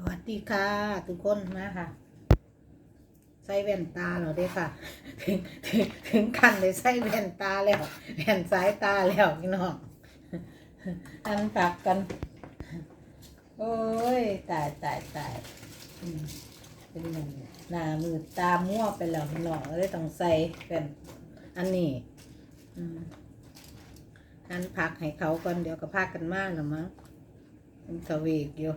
สวัสดีค่ะ ทุกคนมาค่ะ ใส่แว่นตาเราได้ค่ะ ถึงถึงถึงกันเลยใส่แว่นตาแล้วแว่นสายตาแล้วพี่น้องอันปักกัน โอ้ย ตายตายตายเป็นหนึ่งหน้ามือตามั่วไปแล้วพี่น้องเลยต้องใส่แว่นอันนี้อันพักให้เขาก่อนเดี๋ยวก็พากันมาแล้วมั้งมันทวีกอยู่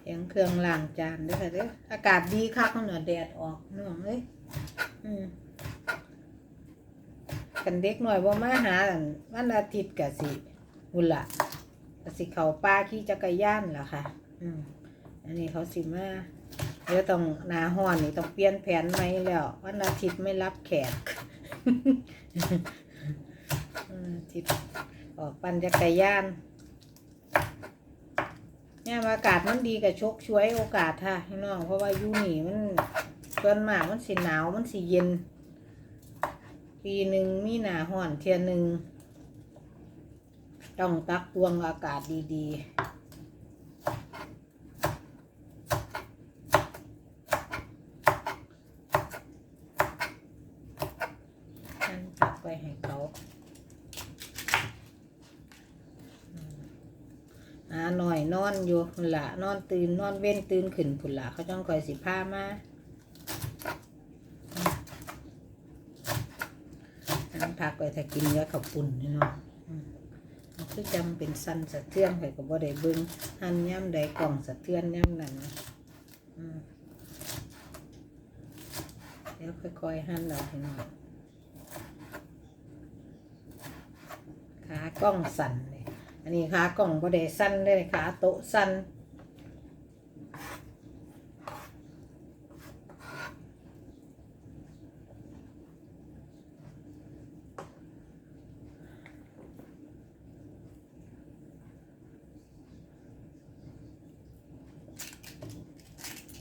เสียงเครื่องล้างจานด้วยค่ะเด้ออากาศดีคักเนาะแดดออกน้องเอ้ยอืมกันเด็กหน่อยว่ามาหาวันอาทิตย์กะสิบุละกะสิเขาป้าขี่จักรยานล่ะค่ะ อืมอันนี้เขาสิมาเดี๋ยวต้องนาห้อนนี่ต้องเปลี่ยนแผนใหมแล้ว วันอาทิตย์ไม่รับแขก อืมทิศออกปั่นจักรยานเนี่ยอากาศมันดีกับชกช่วยโอกาสค่ะพี่น้องเพราะว่ายูนี่มันส่วนมากมันสิหนาวมันสิเย็น ปีหนึ่งมีหนาห่อนเทียหนึ่งต้องตักตวงอากาศดีๆนั่นตักไปให้เขา อ่า หน่อยนอนอยู่พุ่นละนอนตื่นนอนเว้นตื่นขึ้นพุ่นละเขาจ้องคอยสิผ้ามาอันพักไว้ถ้ากินแล้วขับปุ่นนี่เนาะอืมมันคือจำเป็นสั้นสะเทือนไปกับบ่ได้เบิ้งหันย่ำใดกล่องสะเทือนย่ำนั้นเดี๋ยวค่อยๆหั่นเราให้หน่อยขากล้องสั่นเลย นนี้ขากล่องบ่ได้สั้นได้เลยขาโต๊ะสั้น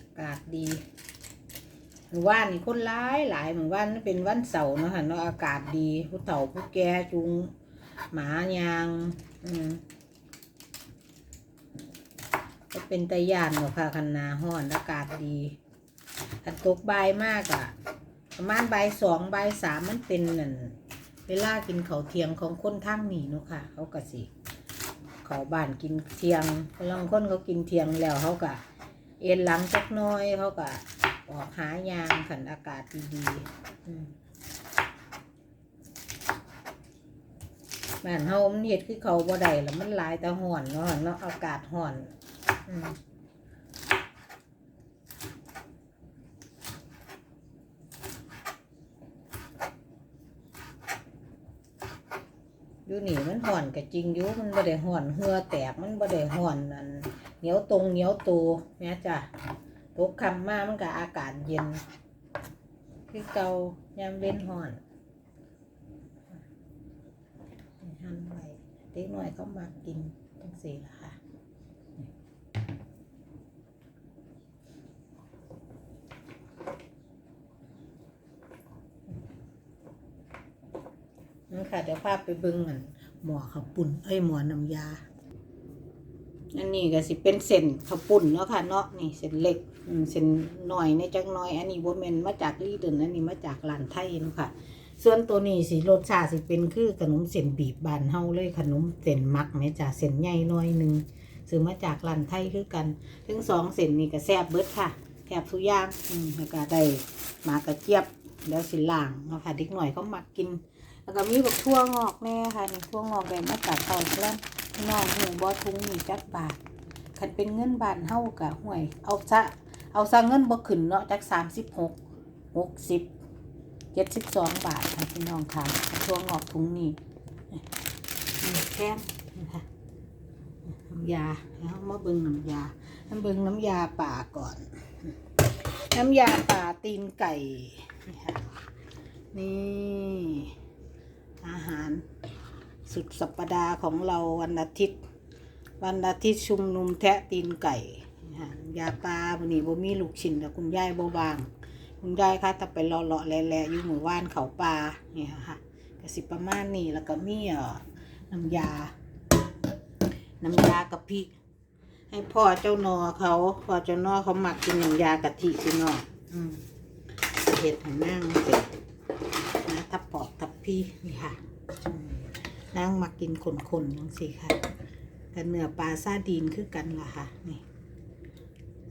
อากาศดีหมู่บ้านนี่คนหลายหลายหมู่บ้านนี่เป็นวันเสาร์เนาะค่ะเนาะอากาศดีผู้เฒ่าผู้แก่จุง หมายางอืมก็เป็นตะยานหรอกค่ะคันนาห้อนอากาศดีคันตกใบมากอะประมาณใบสองใบสามมันเป็นนั่นเวลากินเขาเทียงของคนทางหนีเนาะค่ะ เขาก็สิเขาบ้านกินเทียงลางคนเขากินเทียงแล้วเขาก็เอ็นหลังจักน้อยเขาก็ออกหายางขันอากาศดีๆอืม บ้านเฮามันเฮ็ดคือเขาบ่ได้แล้วมันหลายแต่ฮ้อนเนาะเนาะอากาศฮ้อนอืมอยู่นี่มันห่อนก็จริงอยู่มันบ่ได้ห่อนเหือแตกมันบ่ได้ห่อนนั่นเหนียวตรงเหนียวตูแม่จ้ะตกค่ำมามันก็อากาศเย็น คือเก่ายามเว้นห่อนไว้ เด็กหน่อยเขามากินจังสี่ละค่ะนั่นค่ะเดี๋ยวพาไปเบิ้งมันหมอข้าวปุ่นเอ้ยหมอน้ำยาอันนี้ก็สิเป็นเส้นข้าวปุ่นเนาะค่ะเนาะนี่เส้นเล็กเส้นหน่อยในจักหน่อย อันนี้บ่แมนมาจากลีเดินอันนี้มาจากร้านไทยเนาะค่ะ ส่วนตัวนี้สิรสชาติสิเป็นคือขนมเส้นบีบบานเฮาเลยขนมเส้นมักแม่จ้าเส้นใหญ่หน้อยหนึงซื้อมาจากร้านไทยคือกันทั้งสองเส้นนี่ก็แซ่บเบิดค่ะแซ่บทุกอย่างอืมแล้วก็ได้มากระเจี๊ยบแล้วสิล่างเนาะค่ะเด็กหน่อยเขามักกิน แล้วก็มีบักทั่วงอกแน่ค่ะนี่ทั่วงอกแบบมาจากเตาแกล้มน้องหูบ่ทุงมีจักบาทคันเป็นเงินบาทเฮากะห่วย เอาซะเอาซะเงินบ่ขึ้นเนาะจักสามสิบหกหกสิบ เจ็ดสิบสองบาทค่ะพี่น้องค่ะช่วงออกถุงนี้แพงนะคะน้ำยาแล้วมาเบิ่งน้ำยาน้ำเบิ่งน้ำยาป่าก่อน น้ำยาป่าตีนไก่นี่ค่ะนี่อาหารสุดสัปดาห์ของเราวันอาทิตย์ วันอาทิตย์ชุมนุมแทะตีนไก่นะคะยาปลาวันนี้บ่มีลูกชิ้นแต่คุณยายบ่วาง คุณยายคะถ้าไปเลาะเลาะแหล่อยู่หมู่บ้านเขาปลาเนี่ยค่ะก็สิประมาณนี้แล้วก็มีเอ่อน้ำยา น้ำยากะทิให้พ่อเจ้านอเขาพ่อเจ้านอเขาหมักกินน้ำยากะทิพี่น้องอืมเห็ดให้นั่งเสร็จนะทับปอกทับพี่นี่ค่ะนั่งมากินขนๆจังสิค่ะกันเนื้อปลาซาดีนคือกันล่ะค่ะนี่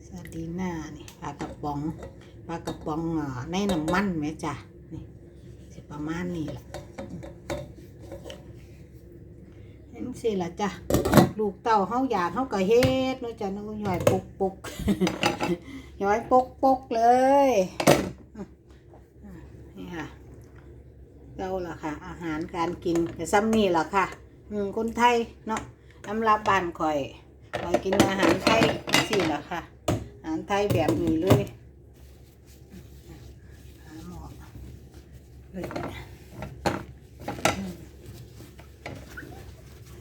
ซาดีน่านี่ปลากระป๋อง ปลากระป๋องในน้ำมันไหมจ้ะนี่สิประมาณนี้แหละเห็นสิละจ้ะลูกเต่าเฮาอยากเฮาก็เฮ็ดเนาะจ้ะน้องย่อยปุกปุกย่อยปุกปุกเลยนี่ค่ะเจ้าล่ะค่ะ อาหารการกินก็ซ้ำนี่ล่ะค่ะอืมคนไทยเนาะน้ำรับบ้านข่อยข่อยกินอาหารไทยสิล่ะค่ะ อาหารไทยแบบนี้เลยหาหมอเลย อ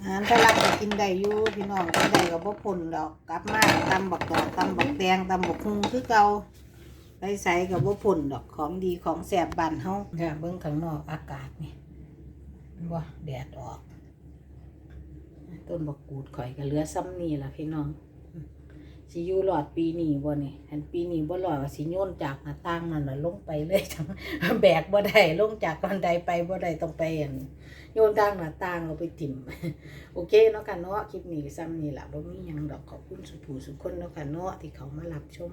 าหารฝรั่งก็กินได้อยู่พี่น้องกินได้กับพ่ผลดอกกลับมาตำบักดอกตำบักแดงตำบักฮุงคือเก่าไปใส่กับพ่ผลดอกของดีของแสบบ้านเฮาเนี่ยเบิ่งข้างนอกอากาศนี่ว่าแดดออก ต้นบักกูดข่อยก็เหลือซ้ำนี่ล่ะพี่น้อง สิอยู่หลอดปีนี้บ่นี่อันปีนี้บ่หลอดก็สิโยนจากหน้าต่างนั่นน่ะลงไปเลยจังแบกบ่ได้ลงจากบันไดไปบ่ได้ต้องไปอันโยนทางหน้าต่างเราไปถิ่ม โอเคเนาะกันเนาะคลิปนี้ซ้ำนี่แหละบ่มีหยังดอกขอบคุณสุภูสุคนเนาะกันเนาะที่เขามารับชม